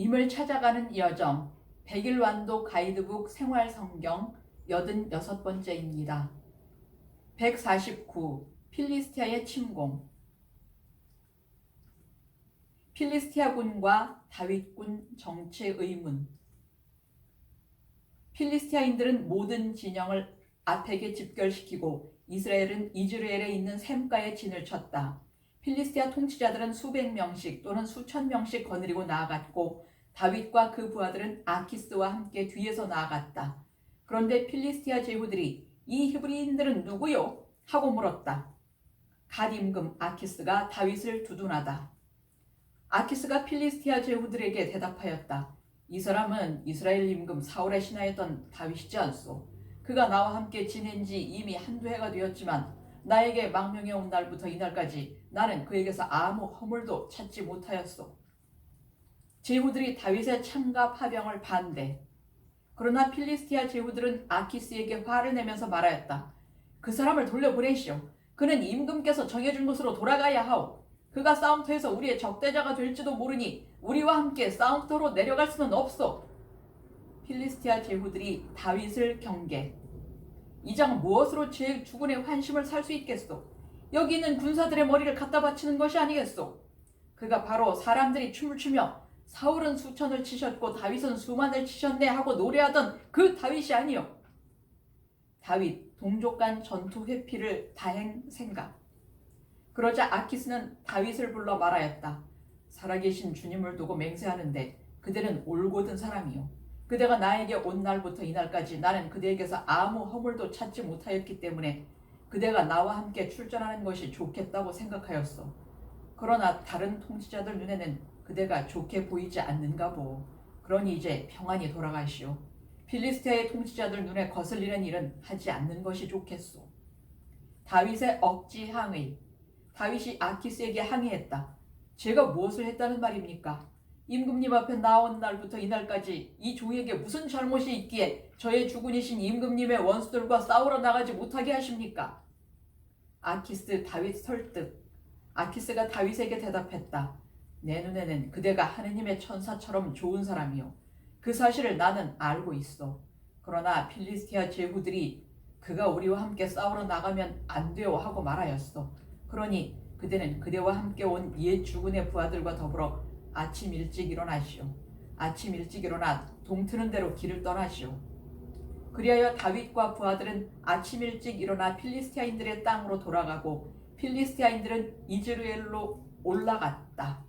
임을 찾아가는 여정 100일 완도 가이드북 생활 성경 86번째입니다. 149 필리스티아의 침공 필리스티아 군과 다윗군 정체 의문 필리스티아인들은 모든 진영을 아펙에 집결시키고 이스라엘은 이즈라엘에 있는 샘가에 진을 쳤다. 필리스티아 통치자들은 수백 명씩 또는 수천 명씩 거느리고 나아갔고 다윗과 그 부하들은 아키스와 함께 뒤에서 나아갔다. 그런데 필리스티아 제후들이 이 히브리인들은 누구요? 하고 물었다. 갓 임금 아키스가 다윗을 두둔하다. 아키스가 필리스티아 제후들에게 대답하였다. 이 사람은 이스라엘 임금 사울의 신하였던 다윗이지 않소. 그가 나와 함께 지낸 지 이미 한두 해가 되었지만 나에게 망명해 온 날부터 이날까지 나는 그에게서 아무 허물도 찾지 못하였소. 제후들이 다윗의 창과 파병을 반대. 그러나 필리스티아 제후들은 아키스에게 화를 내면서 말하였다. 그 사람을 돌려보내시오. 그는 임금께서 정해준 곳으로 돌아가야 하오. 그가 싸움터에서 우리의 적대자가 될지도 모르니 우리와 함께 싸움터로 내려갈 수는 없소. 필리스티아 제후들이 다윗을 경계. 이장 무엇으로 제 주군의 환심을 살 수 있겠소? 여기 있는 군사들의 머리를 갖다 바치는 것이 아니겠소? 그가 바로 사람들이 춤을 추며 사울은 수천을 치셨고 다윗은 수만을 치셨네 하고 노래하던 그 다윗이 아니요. 다윗 동족 간 전투 회피를 다행 생각. 그러자 아키스는 다윗을 불러 말하였다. 살아계신 주님을 두고 맹세하는데 그대는 올곧은 사람이요. 그대가 나에게 온 날부터 이날까지 나는 그대에게서 아무 허물도 찾지 못하였기 때문에 그대가 나와 함께 출전하는 것이 좋겠다고 생각하였어. 그러나 다른 통치자들 눈에는 그대가 좋게 보이지 않는가 보. 그러니 이제 평안히 돌아가시오. 필리스테의 통치자들 눈에 거슬리는 일은 하지 않는 것이 좋겠소. 다윗의 억지 항의. 다윗이 아키스에게 항의했다. 제가 무엇을 했다는 말입니까? 임금님 앞에 나온 날부터 이날까지 이 종에게 무슨 잘못이 있기에 저의 주군이신 임금님의 원수들과 싸우러 나가지 못하게 하십니까? 아키스 다윗 설득. 아키스가 다윗에게 대답했다. 내 눈에는 그대가 하느님의 천사처럼 좋은 사람이요. 그 사실을 나는 알고 있어. 그러나 필리스티아 제후들이 그가 우리와 함께 싸우러 나가면 안 돼요 하고 말하였어. 그러니 그대는 그대와 함께 온 옛 주군의 부하들과 더불어 아침 일찍 일어나시오. 아침 일찍 일어나 동트는 대로 길을 떠나시오. 그리하여 다윗과 부하들은 아침 일찍 일어나 필리스티아인들의 땅으로 돌아가고 필리스티아인들은 이즈르엘로 올라갔다.